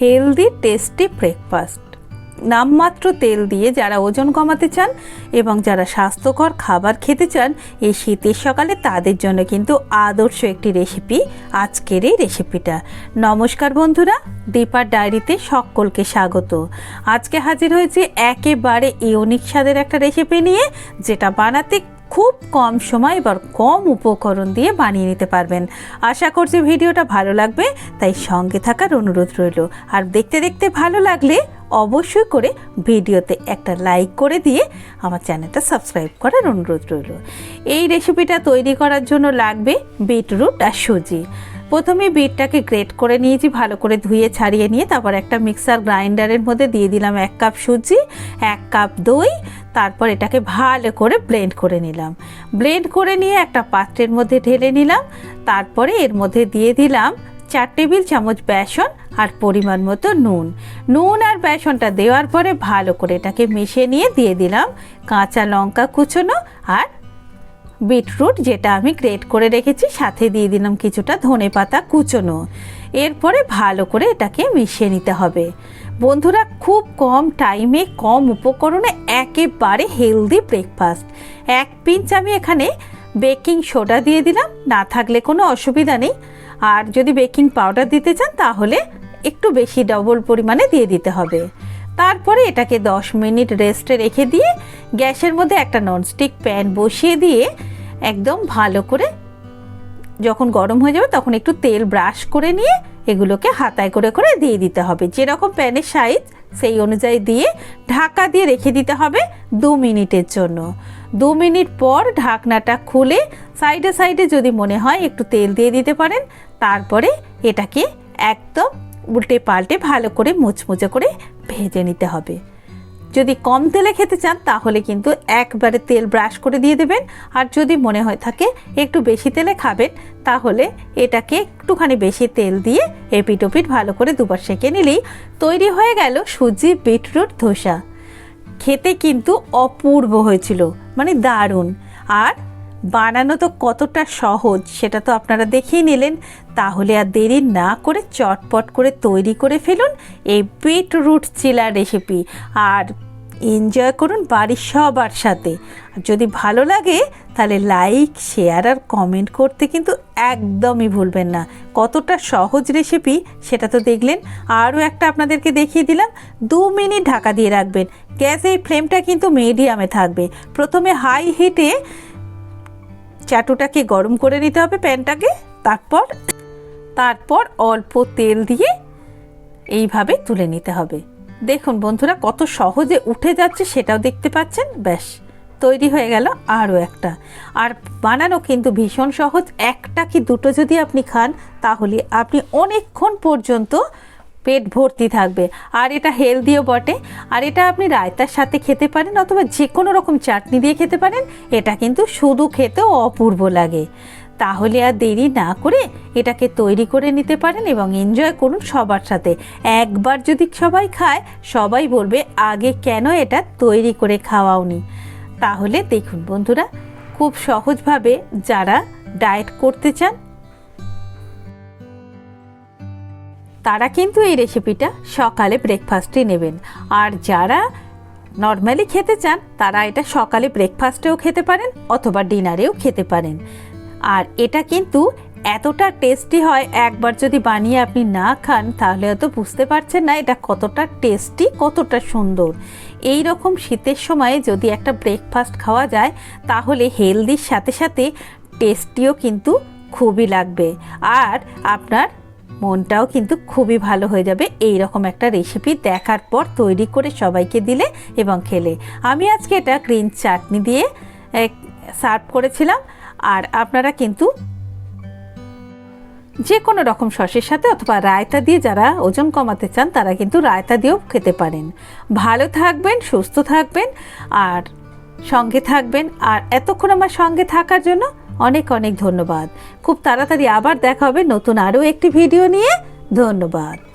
Healthy, tasty breakfast. নামমাত্র তেল দিয়ে যারা ওজন কমাতে চান এবং যারা স্বাস্থ্যকর খাবার খেতে চান, এই শীতের সকালে তাদের জন্য কিন্তু আদর্শ একটি রেসিপি আজকের এই রেসিপিটা। নমস্কার বন্ধুরা, দীপার ডায়েরিতে সকলকে স্বাগত। আজকে হাজির হয়েছে একেবারে ইউনিক স্বাদের একটা রেসিপি নিয়ে, যেটা বানাতে খুব কম সময় এবার কম উপকরণ দিয়ে বানিয়ে নিতে পারবেন। আশা করছি ভিডিওটা ভালো লাগবে, তাই সঙ্গে থাকার অনুরোধ রইল। আর দেখতে দেখতে ভালো লাগলে অবশ্যই করে ভিডিওতে একটা লাইক করে দিয়ে আমার চ্যানেলটা সাবস্ক্রাইব করার অনুরোধ রইল। এই রেসিপিটা তৈরি করার জন্য লাগবে বিটরুট আর সুজি। প্রথমে বিটটাকে গ্রেট করে নিয়েছি, ভালো করে ধুয়ে ছাড়িয়ে নিয়ে তারপর একটা মিক্সার গ্রাইন্ডারের মধ্যে দিয়ে দিলাম এক কাপ সুজি, এক কাপ দই, তারপর এটাকে ভালো করে ব্লেন্ড করে নিলাম। ব্লেন্ড করে নিয়ে একটা পাত্রের মধ্যে ঢেলে নিলাম, তারপরে এর মধ্যে দিয়ে দিলাম চার টেবিল চামচ বেসন আর পরিমাণ মতো নুন। নুন আর বেসনটা দেওয়ার পরে ভালো করে এটাকে মিশিয়ে নিয়ে দিয়ে দিলাম কাঁচা লঙ্কা কুচোনো আর বিটরুট, যেটা আমি গ্রেট করে রেখেছি, সাথে দিয়ে দিলাম কিছুটা ধনে পাতা কুচোনো। এরপরে ভালো করে এটাকে মিশিয়ে নিতে হবে। বন্ধুরা, খুব কম টাইমে, কম উপকরণে একেবারে হেলদি ব্রেকফাস্ট। এক পিঞ্চ আমি এখানে বেকিং সোডা দিয়ে দিলাম, না থাকলে কোনো অসুবিধা নেই। আর যদি বেকিং পাউডার দিতে চান, তাহলে একটু বেশি ডবল পরিমাণে দিয়ে দিতে হবে। তারপরে এটাকে 10 মিনিট রেস্টে রেখে দিয়ে গ্যাসের মধ্যে একটা ননস্টিক প্যান বসিয়ে দিয়ে একদম ভালো করে যখন গরম হয়ে যাবে তখন একটু তেল ব্রাশ করে নিয়ে এগুলোকে হাতায় করে করে দিয়ে দিতে হবে। যেরকম প্যানের সাইজ সেই অনুযায়ী দিয়ে ঢাকা দিয়ে রেখে দিতে হবে দু মিনিটের জন্য। দু মিনিট পর ঢাকনাটা খুলে সাইডে সাইডে যদি মনে হয় একটু তেল দিয়ে দিতে পারেন, তারপরে এটাকে একদম উল্টে পাল্টে ভালো করে মুচমুচে করে ভেজে নিতে হবে। যদি কম তেলে খেতে চান, তাহলে কিন্তু একবারে তেল ব্রাশ করে দিয়ে দেবেন। আর যদি মনে হয় থাকে একটু বেশি তেলে খাবেন, তাহলে এটাকে একটুখানি বেশি তেল দিয়ে এপিট ওপিট ভালো করে দুবার সেঁকে নিলেই তৈরি হয়ে গেল সুজি বিটরুট ধোসা। খেতে কিন্তু অপূর্ব হয়েছিল মানে দারুণ। আর বানানো তো কতটা সহজ, সেটা তো আপনারা দেখেই নিলেন। তাহলে আর দেরি না করে চটপট করে তৈরি করে ফেলুন এই বিটরুট চিলা রেসিপি। আর এনজয় করুন বাড়ির সবার সাথে। আর যদি ভালো লাগে, তাহলে লাইক, শেয়ার আর কমেন্ট করতে কিন্তু একদমই ভুলবেন না। কতটা সহজ রেসিপি সেটা তো দেখলেন। আরও একটা আপনাদেরকে দেখিয়ে দিলাম। দু মিনিট ঢাকা দিয়ে রাখবেন। গ্যাসের ফ্লেমটা কিন্তু মিডিয়ামে থাকবে। প্রথমে হাই হিটে চাটুটাকে গরম করে নিতে হবে প্যানটাকে। তারপর তারপর অল্প তেল দিয়ে এইভাবে তুলে নিতে হবে। দেখুন বন্ধুরা, কত সহজে উঠে যাচ্ছে সেটাও দেখতে পাচ্ছেন। ব্যাস তৈরি হয়ে গেল আরও একটা। আর বানানো কিন্তু ভীষণ সহজ। একটা কি দুটো যদি আপনি খান, তাহলে আপনি অনেকক্ষণ পর্যন্ত পেট ভর্তি থাকবে। আর এটা হেলদিও বটে। আর এটা আপনি রায়তার সাথে খেতে পারেন অথবা যে কোনো রকম চাটনি দিয়ে খেতে পারেন। এটা কিন্তু শুধু খেতেও অপূর্ব লাগে। তাহলে আর দেরি না করে এটাকে তৈরি করে নিতে পারেন এবং এনজয় করুন সবার সাথে। একবার যদি সবাই খায়, সবাই বলবে, আগে কেন এটা তৈরি করে খাওয়াওনি? তাহলে দেখুন বন্ধুরা, খুব সহজভাবে যারা ডায়েট করতে চান, তারা কিন্তু এই রেসিপিটা সকালে ব্রেকফাস্টে নেবেন। আর যারা নর্মালি খেতে চান, তারা এটা সকালে ব্রেকফাস্টেও খেতে পারেন অথবা ডিনারেও খেতে পারেন। আর এটা কিন্তু এতটা টেস্টি হয়, একবার যদি বানিয়ে আপনি না খান, তাহলে হয়তো বুঝতে পারছেন না এটা কতটা টেস্টি কতটা সুন্দর। এই রকম শীতের সময়ে যদি একটা ব্রেকফাস্ট খাওয়া যায়, তাহলে হেলদির সাথে সাথে টেস্টিও কিন্তু খুবই লাগবে। আর আপনার মনটাও কিন্তু খুবই ভালো হয়ে যাবে এই রকম একটা রেসিপি দেখার পর তৈরি করে সবাইকে দিলে এবং খেলে। আমি আজকে এটা গ্রিন চাটনি দিয়ে সার্ভ করেছিলাম। আর আপনারা কিন্তু যে কোনো রকম সসের সাথে অথবা রায়তা দিয়ে যারা ওজন কমাতে চান, তারা কিন্তু রায়তা দিয়েও খেতে পারেন। ভালো থাকবেন, সুস্থ থাকবেন আর সঙ্গে থাকবেন। আর এতক্ষণ আমার সঙ্গে থাকার জন্য অনেক অনেক ধন্যবাদ। খুব তাড়াতাড়ি আবার দেখা হবে নতুন আরও একটি ভিডিও নিয়ে। ধন্যবাদ।